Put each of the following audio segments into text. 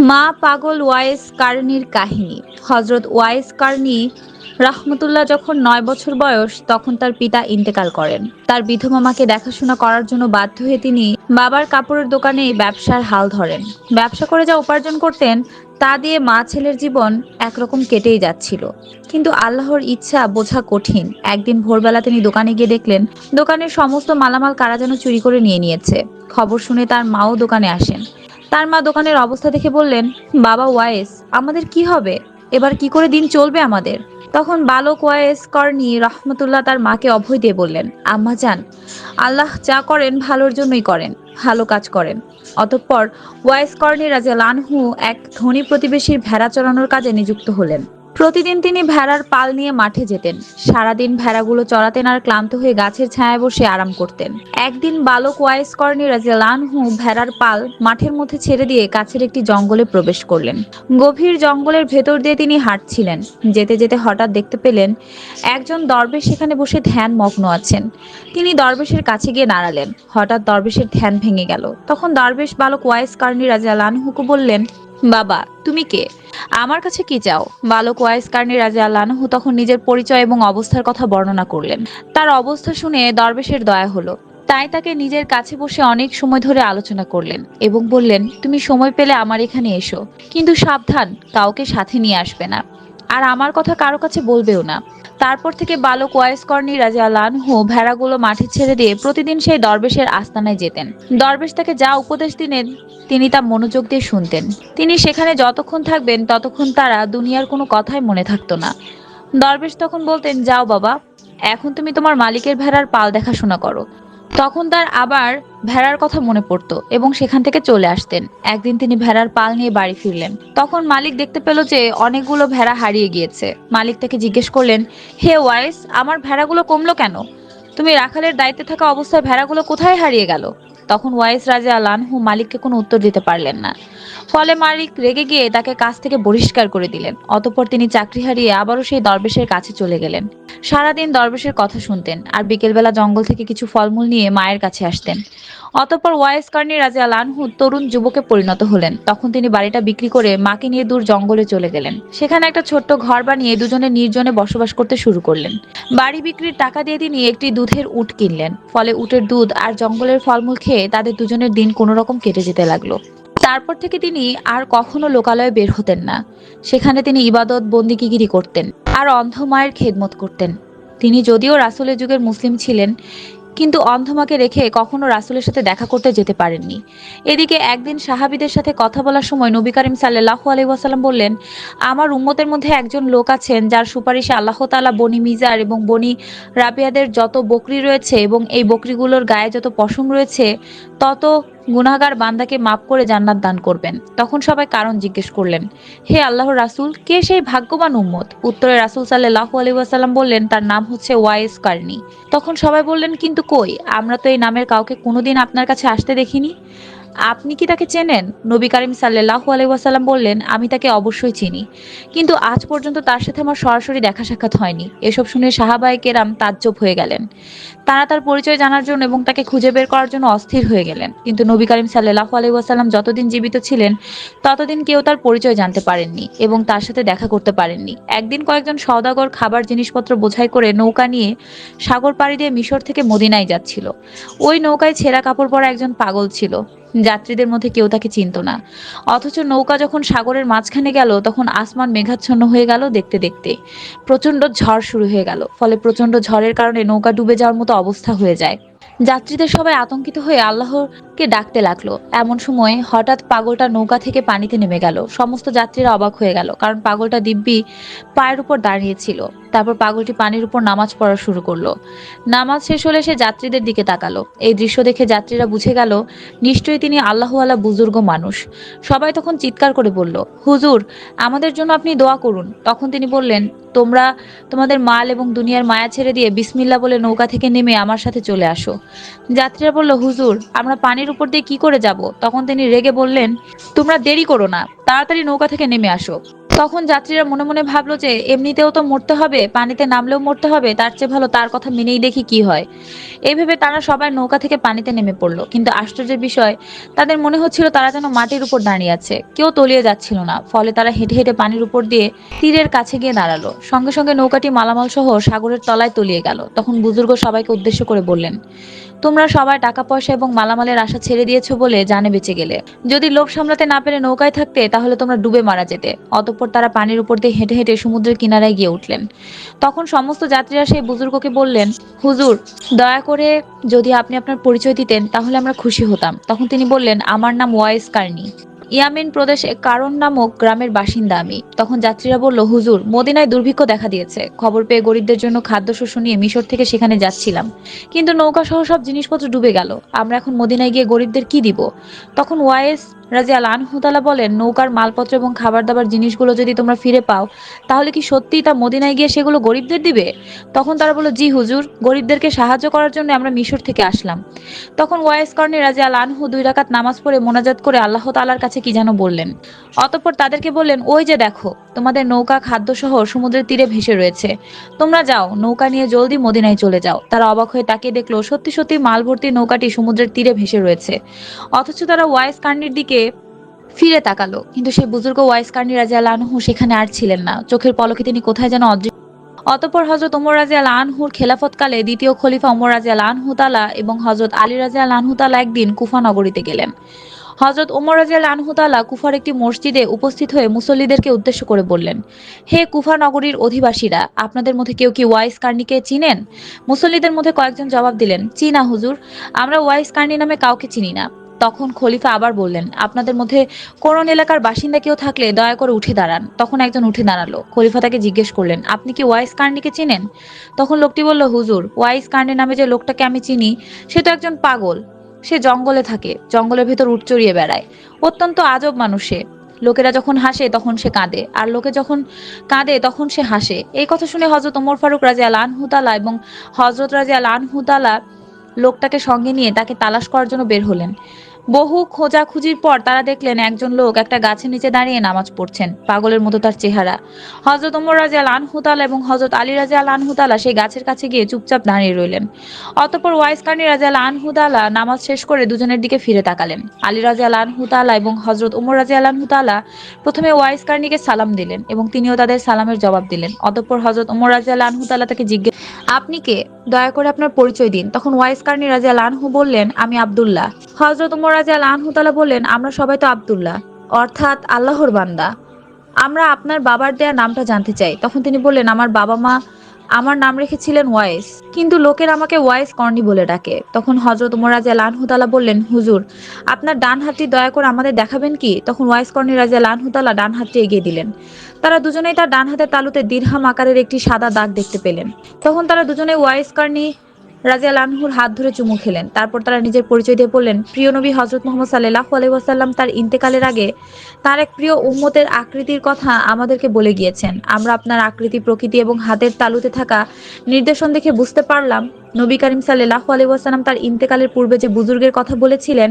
মা পাগল ওয়াইস কার্নির কাহিনী। হজরত ওয়াইস কার্নি রাহমতুল্লাহ যখন নয় বছর বয়স, তখন তার পিতা ইন্তেকাল করেন। তার বিধবা মাকে দেখাশোনা করার জন্য বাধ্য হয়ে তিনি বাবার কাপড়ের দোকানে ব্যবসার হাল ধরেন। ব্যবসা করে যা উপার্জন করতেন, তা দিয়ে মা ছেলের জীবন একরকম কেটেই যাচ্ছিল। কিন্তু আল্লাহর ইচ্ছা বোঝা কঠিন। একদিন ভোরবেলা তিনি দোকানে গিয়ে দেখলেন, দোকানের সমস্ত মালামাল কারা যেন চুরি করে নিয়ে নিয়েছে। খবর শুনে তার মাও দোকানে আসেন। তার মা দোকানের অবস্থা দেখে বললেন, বাবা ওয়াইস আমাদের কি হবে? এবার কি করে দিন চলবে আমাদের? তখন বালক ওয়াইস কর্নি রহমতুল্লাহ তার মাকে অভয় দিয়ে বললেন, আম্মা যান, আল্লাহ যা করেন ভালোর জন্যই করেন, ভালো কাজ করেন। অতঃপর ওয়াইস কর্নি রাজা লানহু এক ধনী প্রতিবেশীর ভেড়া চড়ানোর কাজে নিযুক্ত হলেন। প্রতিদিন তিনি ভেড়ার পাল নিয়ে মাঠে যেতেন। সারাদিন ভেড়াগুলো চড়াতেন আর ক্লান্ত হয়ে গাছের ছায়ায় বসে আরাম করতেন। একদিন বালক ওয়াইস কর্নি রাজিয়ালানহু ভেড়ার পাল মাঠের মধ্যে ছেড়ে দিয়ে কাছের একটি জঙ্গলে প্রবেশ করলেন। গভীর জঙ্গলের ভেতর দিয়ে তিনি হাঁটছিলেন। যেতে যেতে হঠাৎ দেখতে পেলেন, একজন দরবেশ সেখানে বসে ধ্যান মগ্ন আছেন। তিনি দরবেশের কাছে গিয়ে দাঁড়ালেন। হঠাৎ দরবেশের ধ্যান ভেঙে গেল। তখন দরবেশ বালক ওয়াইস কার্নি রাজিয়ালানহুকে বললেন বাবা, তুমি কে? আমার কাছে কি চাও? বালক ওয়াইস কার্নি রাজা আল্লাহু তখন নিজের পরিচয় এবং অবস্থার কথা বর্ণনা করলেন। তার অবস্থা শুনে দরবেশের দয়া হলো। তাই তাকে নিজের কাছে বসে অনেক সময় ধরে আলোচনা করলেন এবং বললেন, তুমি সময় পেলে আমার এখানে এসো। কিন্তু সাবধান, কাউকে সাথে নিয়ে আসবে না। আর আমার কথা কারও কাছে বলবেও না। তারপর থেকে বালক ওয়াইস কর্নি রাজা লানহু ভেড়াগুলো মাঠে ছেড়ে দিয়ে প্রতিদিন সেই দরবেশের আস্তানায় যেতেন। দরবেশ তাকে যা উপদেশ দিলেন, তিনি তা মনোযোগ দিয়ে শুনতেন। তিনি সেখানে যতক্ষণ থাকবেন, ততক্ষণ তারা দুনিয়ার কোনো কথাই মনে থাকতো না। দরবেশ তখন বলতেন, যাও বাবা, এখন তুমি তোমার মালিকের ভেড়ার পাল দেখাশোনা করো। তখন তার আবার ভেড়ার কথা মনে পড়তো এবং সেখান থেকে চলে আসতেন। একদিন তিনি ভেড়ার পাল নিয়ে বাড়ি ফিরলেন। তখন মালিক দেখতে পেল যে অনেকগুলো ভেড়া হারিয়ে গিয়েছে। মালিক তাকে জিজ্ঞেস করলেন, হে ওয়াইস, আমার ভেড়াগুলো কমলো কেন? তুমি রাখালের দায়িত্বে থাকা অবস্থায় ভেড়াগুলো কোথায় হারিয়ে গেল? তখন ওয়াইস রাজা লানহু মালিককে কোনো উত্তর দিতে পারলেন না। ফলে মালিক রেগে গিয়ে তাকে কাছ থেকে বহিষ্কার করে দিলেন। অতঃপর তিনি চাকরি হারিয়ে আবারও সেই দরবেশের কাছে চলে গেলেন। সারাদিন দরবেশের কথা শুনতেন আর বিকেলবেলা জঙ্গল থেকে কিছু ফলমূল নিয়ে মায়ের কাছে আসতেন। অতপর ওয়াইস কার্নি রাজা লানহু তরুণ যুবকে পরিণত হলেন। তখন তিনি বাড়িটা বিক্রি করে মাকে নিয়ে দূর জঙ্গলে চলে গেলেন। সেখানে একটা ছোট্ট ঘর বানিয়ে দুজনে নির্জনে বসবাস করতে শুরু করলেন। বাড়ি বিক্রির টাকা দিয়ে তিনি একটি দুধের উট কিনলেন। ফলে উটের দুধ আর জঙ্গলের ফলমূল খেয়ে তাদের দুজনের দিন কোনো রকম কেটে যেতে লাগল। তারপর থেকে তিনি আর কখনো লোকালয়ে বের হতেন না। সেখানে তিনি ইবাদত, বন্দিগিরি করতেন আর অন্ধ মায়ের খেদমত করতেন। তিনি যদিও রাসুলের যুগের মুসলিম ছিলেন, কিন্তু অন্ধমাকে রেখে কখনো রাসুলের সাথে দেখা করতে যেতে পারেননি। এদিকে একদিন সাহাবিদের সাথে কথা বলার সময় নবী করিম সাল্লাহ আলহিহাসাল্লাম বললেন, আমার উম্মতের মধ্যে একজন লোক আছেন যার সুপারিশে আল্লাহ তালা বনি মিজার এবং বনি রাবিয়াদের যত বকরি রয়েছে এবং এই বকরিগুলোর গায়ে যত পশম রয়েছে, তত গুনাগার বান্দাকে মাফ করে জান্নাত দান করবেন। তখন সবাই কারণ জিজ্ঞেস করলেন, হে আল্লাহর রাসুল, কে সেই ভাগ্যবান উম্মত? উত্তরে রাসুল সাল্লাহ আলী ওয়াসাল্লাম বললেন, তার নাম হচ্ছে ওয়াইস কার্নি। তখন সবাই বললেন, কিন্তু কই? আমরা তো এই নামের কাউকে কোনোদিন আপনার কাছে আসতে দেখিনি? আপনি কি তাকে চেনেন? নবী করিম সাল্লাল্লাহু আলাইহি ওয়াসাল্লাম বললেন, আমি তাকে অবশ্যই চিনি। কিন্তু আজ পর্যন্ত তার সাথে আমার সরাসরি দেখা সাক্ষাৎ হয়নি। এসব শুনে সাহাবায়ে কেরাম তাজ্জব হয়ে গেলেন। তারা তার পরিচয় জানার জন্য এবং তাকে খুঁজে বের করার জন্য অস্থির হয়ে গেলেন। কিন্তু নবী করিম সাল্লাল্লাহু আলাইহি ওয়াসাল্লাম যতদিন জীবিত ছিলেন, ততদিন কেউ তার পরিচয় জানতে পারেননি এবং তার সাথে দেখা করতে পারেননি। একদিন কয়েকজন সওদাগর খাবার জিনিসপত্র বোঝাই করে নৌকা নিয়ে সাগর পাড়ি দিয়ে মিশর থেকে মদিনায় যাচ্ছিল। ওই নৌকায় ছেঁড়া কাপড় পরা একজন পাগল ছিল। যাত্রীদের মধ্যে কেউ তাকে চিনত না। অথচ নৌকা যখন সাগরের মাঝখানে গেল, তখন আসমান মেঘাচ্ছন্ন হয়ে গেল দেখতে দেখতে। প্রচণ্ড ঝড় শুরু হয়ে গেল, ফলে প্রচণ্ড ঝড়ের কারণে নৌকা ডুবে যাওয়ার মতো অবস্থা হয়ে যায়। যাত্রীদের সবাই আতঙ্কিত হয়ে আল্লাহকে ডাকতে লাগল। এমন সময় হঠাৎ পাগলটা নৌকা থেকে পানিতে নেমে গেল। সমস্ত যাত্রীরা অবাক হয়ে গেল, কারণ পাগলটা দিব্যি পায়ের উপর দাঁড়িয়েছিল তারপর পাগলটি পানির উপর নামাজ পড়া শুরু করল। নামাজ শেষ হলে সে যাত্রীদের দিকে তাকালো। এই দৃশ্য দেখে যাত্রীরা বুঝে গেল, নিশ্চয়ই তিনি আল্লাহ আল্লাহওয়ালা বুজুর্গ মানুষ। সবাই তখন চিৎকার করে বলল, হুজুর, আমাদের জন্য আপনি দোয়া করুন। তখন তিনি বললেন তোমরা তোমাদের মাল এবং দুনিয়ার মায়া ছেড়ে দিয়ে বিসমিল্লা বলে নৌকা থেকে নেমে আমার সাথে চলে আসো। যাত্রীরা বলল, হুজুর, আমরা পানির উপর দিয়ে কি করে যাব? তখন তিনি রেগে বললেন, তোমরা দেরি করো না, তাড়াতাড়ি নৌকা থেকে নেমে আসো। তখন যাত্রীরা মনে মনে ভাবলো যে, এমনিতেও তো মরতে হবে, পানিতে নামলেও মরতে হবে, তার চেয়ে ভালো তার কথা মেনেই দেখি কি হয়। এই ভেবে তারা সবাই নৌকা থেকে পানিতে নেমে পড়ল। কিন্তু আশ্চর্যের বিষয়, তাদের মনে হচ্ছিল তারা যেন মাটির উপর দাঁড়িয়ে আছে। কেউ তলিয়ে যাচ্ছিল না, ফলে তারা হেঁটে হেঁটে পানির উপর দিয়ে তীরের কাছে গিয়ে দাঁড়াল। সঙ্গে সঙ্গে নৌকাটি মালামাল সহ সাগরের তলায় তলিয়ে গেল। তখন বুজুর্গ সবাইকে উদ্দেশ্য করে বললেন তোমরা সবাই টাকা, পয়সা এবং মালামালের আশা ছেড়ে দিয়েছ বলে জানে বেঁচে গেলে। যদি লোভ সামলাতে না পেরে নৌকায় থাকতে, তাহলে তোমরা ডুবে মারা যেতে। অতঃপর তারা পানির উপর দিয়ে হেঁটে হেঁটে সমুদ্রের কিনারায় গিয়ে উঠলেন। তখন সমস্ত যাত্রীরা সেই বুজুর্গকে বললেন, হুজুর, দয়া করে যদি আপনি আপনার পরিচয় দিতেন, তাহলে আমরা খুশি হতাম। তখন তিনি বললেন, আমার নাম ওয়াইস কার্নি ইয়ামিন প্রদেশে কারণ নামক গ্রামের বাসিন্দা আমি। তখন যাত্রীরা বলল, হুজুর, মদিনায় দুর্ভিক্ষ দেখা দিয়েছে। খবর পেয়ে গরিবদের জন্য খাদ্যশস্য নিয়ে মিশর থেকে সেখানে যাচ্ছিলাম। কিন্তু নৌকা সহ সব জিনিসপত্র ডুবে গেল। আমরা এখন মদিনায় গিয়ে গরিবদের কি দিব? তখন ওয়াইস রাজি আল আনহুতালা বলেন, নৌকার মালপত্র এবং খাবার দাবার জিনিসগুলো যদি তোমরা ফিরে পাও, তাহলে কি সত্যিই তা মদিনায় গিয়ে সেগুলো গরিবদের দিবে? তখন তারা বলল, জি হুজুর, গরিবদেরকে সাহায্য করার জন্য আমরা মিশর থেকে আসলাম। তখন ওয়াইস কর্ণে রাজি আল আনহু দুই রাকাত নামাজ পড়ে মোনাজাত করে আল্লাহ তালার কাছে কি যেন বললেন। অতঃপর তাদেরকে বললেন, ওই যে দেখো, তোমাদের নৌকা, খাদ্যসহ সমুদ্রের তীরে ভেসে রয়েছে। তোমরা যাও, নৌকা নিয়ে জলদি মদিনায় চলে যাও। তারা অবাক হয়ে তাকিয়ে দেখল, সত্যি সত্যি মাল ভর্তি নৌকাটি সমুদ্রের তীরে ভেসে রয়েছে। অথচ তারা ওয়াইস কার্নির দিকে ফিরে তাকালো, কিন্তু সেই বুজুর্গ ওয়াইস কার্নি রাজি আনহু সেখানে আর ছিলেন না। চোখের পলকে তিনি কোথায় যেন অদৃশ্য অতপর হজরত ওমর রাজি আল আনহুর খেলাফতকালে দ্বিতীয় খলিফা ওমর রাজি আল আনহু তালা এবং হজরত আলী রাজি আল আনহু তালা একদিন কুফা নগরীতে গেলেন। হজরত ওমর রাজি আল আনহু তালা কুফার একটি মসজিদে উপস্থিত হয়ে মুসল্লিদেরকে উদ্দেশ্য করে বললেন, হে কুফা নগরীর অধিবাসীরা, আপনাদের মধ্যে কেউ কি ওয়াইস কার্নিকে চিনেন? মুসল্লিদের মধ্যে কয়েকজন জবাব দিলেন চিনা হুজুর, আমরা ওয়াইস কার্নি নামে কাউকে চিনি না। তখন খলিফা আবার বললেন, আপনাদের মধ্যে কোন এলাকার বাসিন্দা কেউ থাকলে দয়া করে উঠে দাঁড়ান। তখন একজন উঠে দাঁড়াল, খলিফা তাকে জিজ্ঞেস করলেন, আপনি কি ওয়াইস কার্নিকে চিনেন? তখন লোকটি বলল, হুজুর, ওয়াইস কার্নি নামে যে লোকটাকে আমি চিনি, সে তো একজন পাগল। সে জঙ্গলে থাকে, জঙ্গলের ভেতর উঠ চড়িয়ে বেড়ায়। অত্যন্ত আজব মানুষে লোকেরা যখন হাসে, তখন সে কাঁদে। আর লোকে যখন কাঁদে, তখন সে হাসে। এই কথা শুনে হজরত ওমর ফারুক রাজি আল আনহুতালা এবং হজরত রাজি আল আনহুতালা লোকটাকে সঙ্গে নিয়ে তাকে তালাশ করার জন্য বের হলেন। বহু খোঁজাখুঁজির পর তারা দেখলেন একজন লোক একটা গাছের নিচে দাঁড়িয়ে নামাজ পড়ছেন, পাগলের মতো তার চেহারা। হজরত ওমর রাজি আল আনহুতালা এবং হজরত আলী রাজি আল আনহুতালা সেই গাছের কাছে গিয়ে চুপচাপ দাঁড়িয়ে রইলেন। অতঃপর ওয়াইস কার্নি রাজি আল আনহুতালা নামাজ শেষ করে দুজনের দিকে ফিরে তাকালেন। আলী রাজি আল আনহুতালা এবং হজরত ওমর রাজি আল আনহুতালা প্রথমে ওয়াইস কার্নিকে সালাম দিলেন এবং তিনিও তাদের সালামের জবাব দিলেন। অতঃপর হজরত ওমর রাজি আল আনহুতালা তাকে জিজ্ঞেস আপনি কে? দয়া করে আপনার পরিচয় দিন। তখন ওয়াইস কার্নি রাজি আল আনহু বললেন, আমি আব্দুল্লাহ। হজরত উমর রাজি আল আনহু তালা বললেন, আমরা সবাই তো আব্দুল্লাহ, অর্থাৎ আল্লাহর বান্দা। আমরা আপনার বাবার দেয়া নামটা জানতে চাই। তখন তিনি বললেন, আমার বাবা মা আমার নাম রেখেছিলেন ওয়াইস, কিন্তু লোকের আমাকে ওয়াইস কর্নি বলে ডাকে। তখন হজরত উমর রাজা লানহুতালা বললেন, হুজুর, আপনার ডান হাতটি দয়া করে আমাদের দেখাবেন কি? তখন ওয়াইস কর্নি রাজা লানহুতালা ডান হাতটি এগিয়ে দিলেন। তারা দুজনেই তার ডান হাতের তালুতে দীর্হাম আকারের একটি সাদা দাগ দেখতে পেলেন। তখন তারা দুজনে ওয়াইস কর্নি রাজিয়া লানহুর হাত ধরে চুমু খেলেন। তারপর তারা নিজের পরিচয় দিয়ে বললেন, প্রিয় নবী হজরত মোহাম্মদ সাল্লাহ আলাইসাল্লাম তার ইন্তেকালের আগে তার এক প্রিয় উম্মতের আকৃতির কথা আমাদেরকে বলে গিয়েছেন। আমরা আপনার আকৃতি, প্রকৃতি এবং হাতের তালুতে থাকা নির্দেশন দেখে বুঝতে পারলাম, নবী করিম সাল্লাহ আলাইসাল্লাম তার ইন্তেকালের পূর্বে যে বুজুর্গের কথা বলেছিলেন,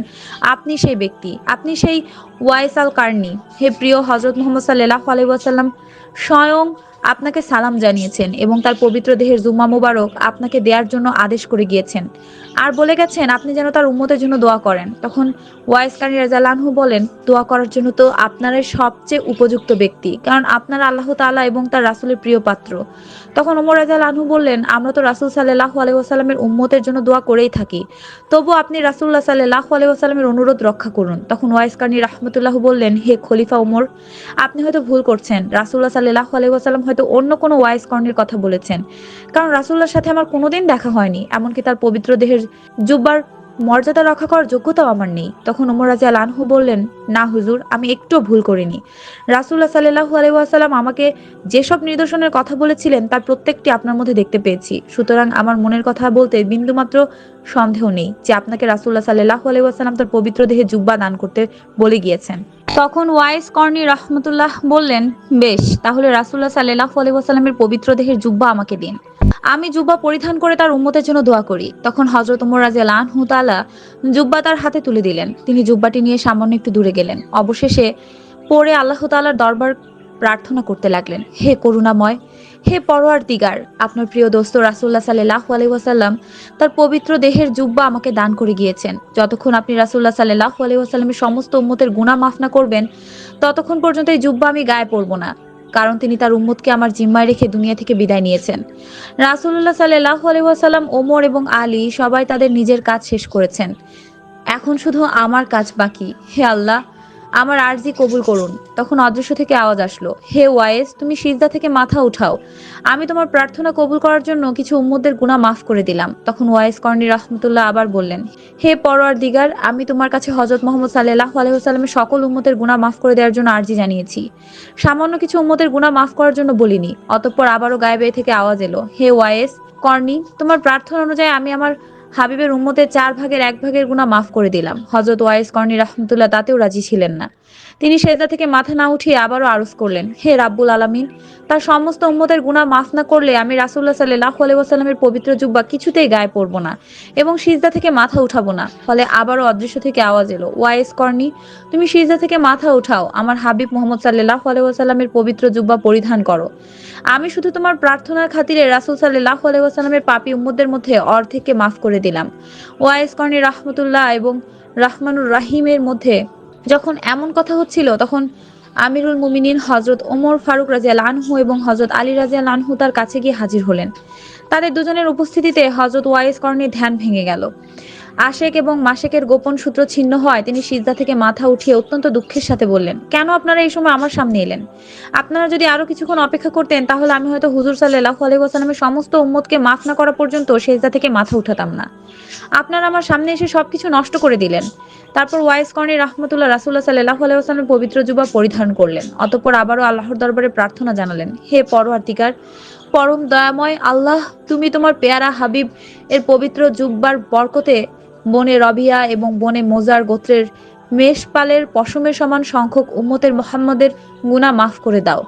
আপনি সেই ব্যক্তি। আপনি সেই ওয়াইস আল কার্নি হে প্রিয় হজরত মোহাম্মদ সাল্লাহ আলাইসাল্লাম স্বয়ং আপনাকে সালাম জানিয়েছেন এবং তার পবিত্র দেহের জুম্মা মুবারক আপনাকে দেওয়ার জন্য আদেশ করে গিয়েছেন। আর বলে গেছেন, আপনি যেন তার উম্মতের জন্য দোয়া করেন। তখন ওয়াইস কানি রাজালানহু বলেন, দোয়া করার জন্য তো আপনারাই সবচেয়ে উপযুক্ত ব্যক্তি, কারণ আপনারা আল্লাহ তাআলা এবং তার রাসূলের প্রিয় পাত্র। তখন ওমর রাজাল আনহু বললেন, আমরা তো রাসূল সাল্লাল্লাহু আলাইহি ওয়াসাল্লামের উম্মতের জন্য দোয়া করেই থাকি। তবু আপনি রাসূলুল্লাহ সাল্লাল্লাহু আলাইহি ওয়াসাল্লামের অনুরোধ রক্ষা করুন। তখন ওয়াইস কানি রাহমাতুল্লাহ বললেন, হে খলিফা ওমর, আপনি হয়তো ভুল করছেন। রাসূলুল্লাহ সাল্লাল্লাহু আলাইহি ওয়াসাল্লাম হয়তো অন্য কোনো ওয়াইস কর্ণের কথা বলেছেন। কারণ রাসূলুল্লাহর সাথে আমার কোনোদিন দেখা হয়নি, এমনকি তার পবিত্র দেহের জুব্বার মর্যাদা রক্ষা করার যোগ্যতাও আমার নেই। তখন ওমর রাজা আনহু বললেন, না হুজুর, আমি একটুও ভুল করিনি। রাসুল্লাহ সাল্লাহু আলাইসাল্লাম আমাকে যেসব নিদর্শনের কথা বলেছিলেন, তার প্রত্যেকটি আপনার মধ্যে দেখতে পেয়েছি। সুতরাং আমার মনের কথা বলতে বিন্দুমাত্র সন্দেহ নেই যে আপনাকে রাসুল্লাহ সাল্লাহু আলাইসাল্লাম তার পবিত্র দেহে জুব্বা দান করতে বলে গিয়েছেন। তখন ওয়াইস কর্নি রহমতুল্লাহ বললেন, বেশ, তাহলে রাসুল্লাহ সাল্লাহ আলাইসাল্লামের পবিত্র দেহের জুব্বা আমাকে দিন। আমি জুব্বা পরিধান করে তার উম্মতের জন্য দোয়া করি। তখন হজরত উমর রাজি আল্লাহ জুব্বা তার হাতে তুলে দিলেন। তিনি জুব্বাটি নিয়ে সামান্য একটু দূরে গেলেন। অবশেষে পরে আল্লাহ তালার দরবার প্রার্থনা করতে লাগলেন। হে করুণাময়, হে পরোয়ার দিগার আপনার প্রিয় দোস্ত রাসুল্লাহ সাল্লাহ আলহিহাসাল্লাম তার পবিত্র দেহের জুব্বা আমাকে দান করে গিয়েছেন। যতক্ষণ আপনি রাসুল্লাহ সাল্লাহ আলহিহাসাল্লামের সমস্ত উম্মতের গুণা মাফ না করবেন, ততক্ষণ পর্যন্ত এই জুব্বা আমি গায়ে পরব না, কারণ তিনি তার উম্মতকে আমার জিম্মায় রেখে দুনিয়া থেকে বিদায় নিয়েছেন। রাসুল্লাহ সাল্লাহ আলহিহাসাল্লাম ওমর এবং আলী সবাই তাদের নিজের কাজ শেষ করেছেন। এখন শুধু আমার কাজ বাকি। হে আল্লাহ আমার আরজি কবুল করুন। তখন অদৃশ্য থেকে আওয়াজ আসলো, হে ওয়াইস, তুমি সিজদা থেকে মাথা উঠাও। আমি তোমার প্রার্থনা কবুল করার জন্য কিছু উম্মদের গুণা মাফ করে দিলাম। তখন ওয়াইস কর্ণী রহমতুল্লাহ আবার বললেন, হে পরোয়ার দিগার, আমি তোমার কাছে হজরত মোহাম্মদ সাল্লাহ আলহিহাস্লামের সকল উম্মতের গুণা মাফ করে দেওয়ার জন্য আর্জি জানিয়েছি। সামান্য কিছু উম্মতের গুণা মাফ করার জন্য বলিনি, অতঃপর আবারও গায়ে বেয়ে থেকে আওয়াজ এলো, হে ওয়াইস, কর্ণী, তোমার প্রার্থনা অনুযায়ী আমি আমার হাবিবের উম্মতের চার ভাগের এক ভাগের গুণা মাফ করে দিলাম। হজরত ওয়াইস কর্ণী রহমতুল্লাহ তাতেও রাজি ছিলেন না। তিনি সেজদা থেকে মাথা না উঠিয়ে আবারও আরজ করলেন, হে রাব্বুল আলামিন, তার সমস্ত উম্মতের গুণা মাফ না করলে আমি রাসুল্লাহ সাল্লাহ আলাইসাল্লামের পবিত্র জুব্বা কিছুতেই গায়ে পড়ব না এবং সিজদা থেকে মাথা উঠাবো না। ফলে আবারও অদৃশ্য থেকে আওয়াজ এলো, ওয়াইস কর্ণী, তুমি সিজদা থেকে মাথা উঠাও, আমার হাবিব মোহাম্মদ সাল্লাহ আলাইসাল্লামের পবিত্র জুব্বা পরিধান করো। আমি শুধু তোমার প্রার্থনার খাতিরে রাসুল সাল্লাহ আলাইসাল্লামের পাপি উম্মদের মধ্যে অর্ধেককে মাফ করে দিলাম। ওয়াইস কর্ণী রহমতুল্লাহ এবং রাহমানুর রাহিমের মধ্যে যখন এমন কথা হচ্ছিল, তখন আমিরুল মুমিনিন হজরত ওমর ফারুক রাজিয়া আনহু এবং হজরত আলী রাজিয়া লানহু তার কাছে গিয়ে হাজির হলেন। তাদের দুজনের উপস্থিতিতে হজরত ওয়াইস কর্ণের ধ্যান ভেঙে গেল। আশেক এবং মাসেকের গোপন সূত্র ছিন্ন হয়, তিনি সিজদা থেকে মাথা উঠিয়ে অত্যন্ত দুঃখের সাথে বললেন, কেন আপনারা এই সময় আমার সামনে এলেন? আপনারা যদি আরও কিছুক্ষণ অপেক্ষা করতেন, তাহলে আমি হয়তো হুজুর সাল্লাহ আলাইসালামের সমস্ত উম্মতকে মাফ না করা পর্যন্ত সেজদা থেকে মাথা উঠাতাম না। আপনারা আমার সামনে এসে সবকিছু নষ্ট করে দিলেন। তারপর ওয়াইস কর্ণী রহমতুল্লাহ রাসুল্লাহ সাল্লাহ আলাইসালামের পবিত্র যুবা পরিধান করলেন। অতঃপর আবারও আল্লাহর দরবারে প্রার্থনা জানালেন, হে পরওয়ার্তিকার পরম দয়াময় আল্লাহ, তুমি তোমার পেয়ারা হাবিব এর পবিত্র জুব্বার বরকতে বনে রবিয়া এবং বনে মোজার গোত্রের মেষপালের পশমের সমান সংখ্যক উম্মতের মোহাম্মদের গুণা মাফ করে দাও।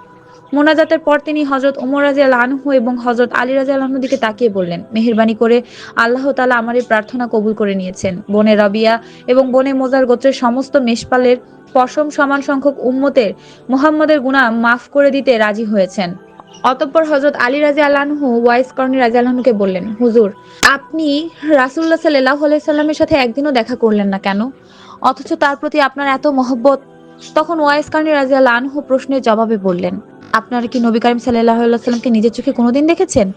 মোনাজাতের পর তিনি হজরত ওমর রাজিয়া আনহু এবং হজরত আলী রাজিয়া আনহুর দিকে তাকিয়ে বললেন, মেহেরবানি করে আল্লাহ তালা আমার এই প্রার্থনা কবুল করে নিয়েছেন। বনে রবিয়া এবং বনে মোজার গোত্রের সমস্ত মেষপালের পশম সমান সংখ্যক উম্মতের মোহাম্মদের গুণা মাফ করে দিতে রাজি হয়েছেন। অতঃপর হজরত আলী রাজি আল্লাহু ওয়াইস কর্ণী রাজি আল্লাহকে বললেন, হুজুর, আপনি রাসুল্লাহ সাল্লাহ সাল্লামের সাথে একদিনও দেখা করলেন না কেন? অথচ তার প্রতি আপনার এত মহব্বত। তখন ওয়াইস কর্ণী রাজি আল্লাহু প্রশ্নের জবাবে বললেন, আপনারা কি নবী করিম সাল্লাহ সাল্লামকে নিজের চোখে কোনোদিন দেখেছেন?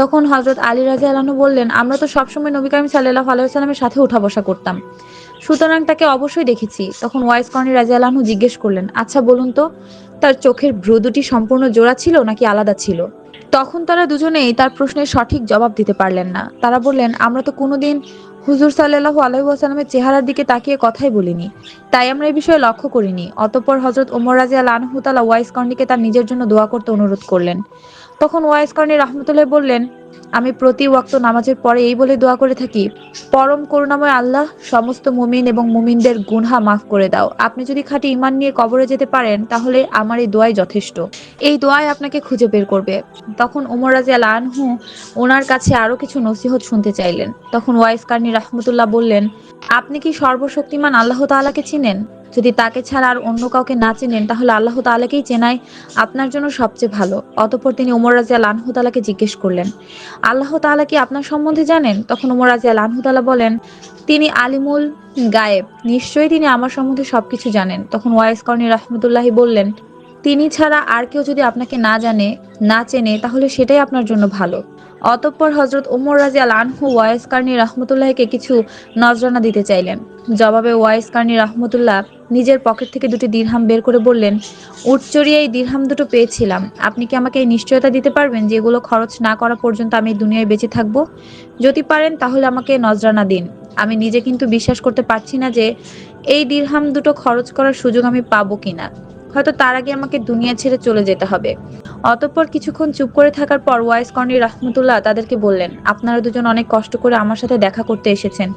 তখন হজরত আলী রাজি আল্লাহু বললেন, আমরা তো সবসময় নবী করিম সাল্লাহ আলাইসাল্লামের সাথে উঠা বসা করতাম। সুতরাং তাকে অবশ্যই দেখেছি। তখন ওয়াইস কর্ণী রাজি আল্লাহু জিজ্ঞেস করলেন আচ্ছা বলুন তো তার চোখের ভ্রু দুটি সম্পূর্ণ জোড়া ছিল নাকি আলাদা ছিল? তখন তারা দুজনেই তার প্রশ্নের সঠিক জবাব দিতে পারলেন না। তারা বললেন, আমরা তো কোনোদিন হুজুর সাল্লাহ আলহামের চেহারার দিকে তাকিয়ে কথাই বলিনি। তাই আমরা এই বিষয়ে লক্ষ্য করিনি। অতঃপর হজরত ওমর রাজিয়া আনহুতালা ওয়াইস কন্ডিকে তার নিজের জন্য দোয়া করতে অনুরোধ করলেন। তখন ওয়াইস কর্ণী রহমতুল্লাহ বললেন, আমি প্রতি ওয়াক্ত নামাজের পরে এই বলে দোয়া করে থাকি, পরম করুণাময় আল্লাহ সমস্ত মুমিন এবং মুমিনদের গুনহা মাফ করে দাও। আপনি যদি খাঁটি ইমান নিয়ে কবরে যেতে পারেন, তাহলে আমার এই দোয়াই যথেষ্ট। এই দোয়াই আপনাকে খুঁজে বের করবে। তখন ওমর রাজিয়াল আনহু ওনার কাছে আরও কিছু নসিহত শুনতে চাইলেন। তখন ওয়াইস কার্নি রহমতুল্লাহ বললেন, আপনি কি সর্বশক্তিমান আল্লাহ তাআলাকে চিনেন? যদি তাকে ছাড়া আর অন্য কাউকে না চেনেন, তাহলে আল্লাহ তালাকেই চেনায় আপনার জন্য সবচেয়ে ভালো। অতপর তিনি ওমর রাজিয়াল আনহুতালাকে জিজ্ঞেস করলেন, আল্লাহ তালা কি আপনার সম্বন্ধে জানেন? তখন ওমর রাজিয়াল আনহু তালা বলেন, তিনি আলিমুল গায়েব, নিশ্চয়ই তিনি আমার সম্বন্ধে সবকিছু জানেন। তখন ওয়াইস কর্ণী রহমতুল্লাহি বললেন তিনি ছাড়া আর কেউ যদি আপনাকে না জানে, না চেনে, তাহলে সেটাই আপনার জন্য ভালো। অতঃপর হজরত ওমর রাজি আল আনহু ওয়াইস কার্নি রহমতুল্লাহকে কিছু নজরানা দিতে চাইলেন। জবাবে ওয়াইস কার্নি রহমতুল্লাহ নিজের পকেট থেকে দুটি দিরহাম বের করে বললেন উচ্চরিয়ে এই দিরহাম দুটো পেয়েছিলাম। আপনি কি আমাকে এই নিশ্চয়তা দিতে পারবেন যে এগুলো খরচ না করা পর্যন্ত আমি দুনিয়ায় বেঁচে থাকব? যদি পারেন তাহলে আমাকে নজরানা দিন। আমি নিজে কিন্তু বিশ্বাস করতে পারছি না যে এই দিরহাম দুটো খরচ করার সুযোগ আমি পাবো কিনা। হয়তো তার আগে আমাকে দুনিয়া ছেড়ে চলে যেতে হবে। অতঃপর কিছুক্ষণ চুপ করে থাকার পর ওয়াইস কর্ণী রহমতুল্লাহ তাদেরকে বললেন, আপনারা দুজন অনেক কষ্ট করে আমার সাথে দেখা করতে এসেছেন।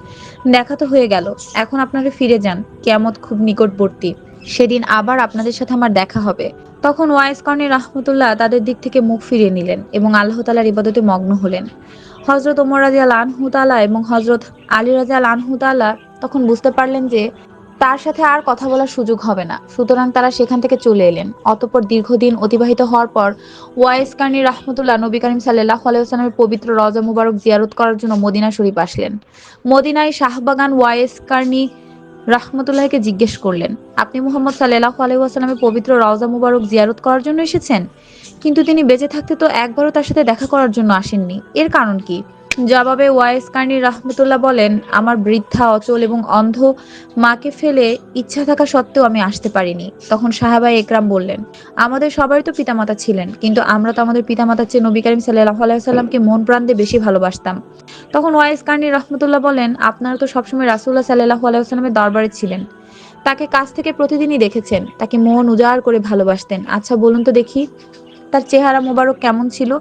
দেখা তো হয়ে গেল। এখন আপনারা ফিরে যান। কেয়ামত খুব নিকটবর্তী। সেদিন আবার আপনাদের সাথে আমার দেখা হবে। তখন ওয়াইস কর্ণী রহমতুল্লাহ তাদের দিক থেকে মুখ ফিরিয়ে নিলেন এবং আল্লাহ তালার ইবাদতে মগ্ন হলেন। হজরত ওমর রাজিয়াল আনহু তালা এবং হজরত আলী রাজিয়াল আনহু তালা তখন বুঝতে পারলেন যে তার সাথে আর কথা বলার সুযোগ হবে না। সুতরাং তারা সেখান থেকে চলে এলেন। অতঃপর দীর্ঘদিন অতিবাহিত হওয়ার পর ওয়াইস কার্নি রাহমতুল্লাহ নবী করিম সাল্লাহ আলাইসালামের পবিত্র রজা মুবারক জিয়ারত করার জন্য মদিনা শরীফ আসলেন। মদিনায় শাহবাগান ওয়াইস কার্নি রাহমতুল্লাহকে জিজ্ঞেস করলেন, আপনি মুহাম্মদ সাল্লাহ আলাইসালামের পবিত্র রওজা মুবারক জিয়ারত করার জন্য এসেছেন? কিন্তু তিনি বেঁচে থাকতে তো একবারও তার সাথে দেখা করার জন্য আসেননি। এর কারণ কি? জবাবে ওয়াইস কার্নি রাহমতুল্লাহ বলেন, আমার বৃদ্ধা, অচল এবং অন্ধ মাকে ফেলে ইচ্ছা থাকা সত্ত্বেও আমি আসতে পারিনি। তখন সাহাবাই একরাম বললেন, আমাদের সবারই তো পিতামাতা ছিলেন, কিন্তু আমরা তো আমাদের পিতামাতার চেয়ে নবী করিম সাল্লাহ আলাইসাল্লামকে মন প্রাণ দিয়ে বেশি ভালোবাসতাম। তখন ওয়াইস কার্নি রহমতুল্লাহ বলেন, আপনারা তো সবসময় রাসুল্লাহ সাল্লাহ আলাইসাল্লামের দরবারে ছিলেন। তাকে কাছ থেকে প্রতিদিনই দেখেছেন, তাকে মন উজাড় করে ভালোবাসতেন। আচ্ছা বলুন তো দেখি, তার চেহারা মোবারক কেমন ছিল?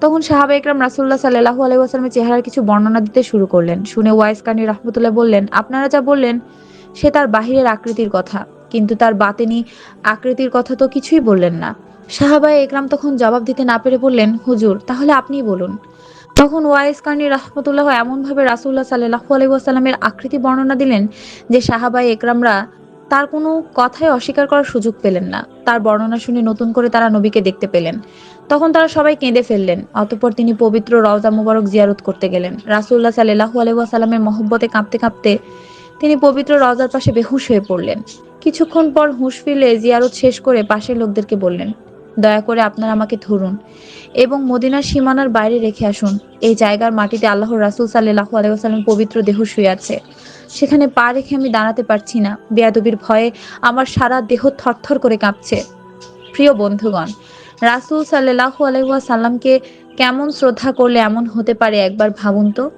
তখন সাহাবা একরাম রাসুল্লাহ সাল্লাহু আলাইসালামের চেহারার কিছু বর্ণনা দিতে শুরু করলেন। শুনে ওয়াইস কানি রহমতুল্লাহ বললেন, আপনারা যা বললেন, সে তার বাহিরের আকৃতির কথা। কিন্তু তার বাতেনি আকৃতির কথা তো কিছুই বললেন না। সাহাবাই একরাম তখন জবাব দিতে না পেরে বললেন, হুজুর, তাহলে আপনিই বলুন। তখন ওয়াইস কানি রহমতুল্লাহ এমনভাবে রাসুল্লাহ সাল্লাহু আলাইসাল্লামের আকৃতি বর্ণনা দিলেন যে সাহাবাই একরামরা তার কোনো কথাই অস্বীকার করার সুযোগ পেলেন না। তার বর্ণনা শুনে নতুন করে তারা নবীকে দেখতে পেলেন। তখন তারা সবাই কেঁদে ফেললেন। অতঃপর তিনি পবিত্র রওজা মুবারক জিয়ারত করতে গেলেন। রাসুল্লাহ সাল্লাহু আলাইসাল্লামের মহব্বতে কাঁপতে কাঁপতে তিনি পবিত্র রওজার পাশে বেহুশ হয়ে পড়লেন। কিছুক্ষণ পর হুঁশ ফিরলে জিয়ারত শেষ করে পাশের লোকদেরকে বললেন, দয়া করে আপনারা আমাকে ধরুন এবং মদিনার সীমানার বাইরে রেখে আসুন। এই জায়গার মাটিতে আল্লাহর রাসুল সাল্লাহু আলাইসাল্লাম পবিত্র দেহ শুয়ে আছে। সেখানে পা রেখে আমি দাঁড়াতে পারছি না। বেয়াদবির ভয়ে আমার সারা দেহ থরথর করে কাঁপছে। প্রিয় বন্ধুগণ রাসুল সাল্লাহ আলাইসাল্লামকে কেমন শ্রদ্ধা করলে এমন হতে পারে একবার ভাবুন তো?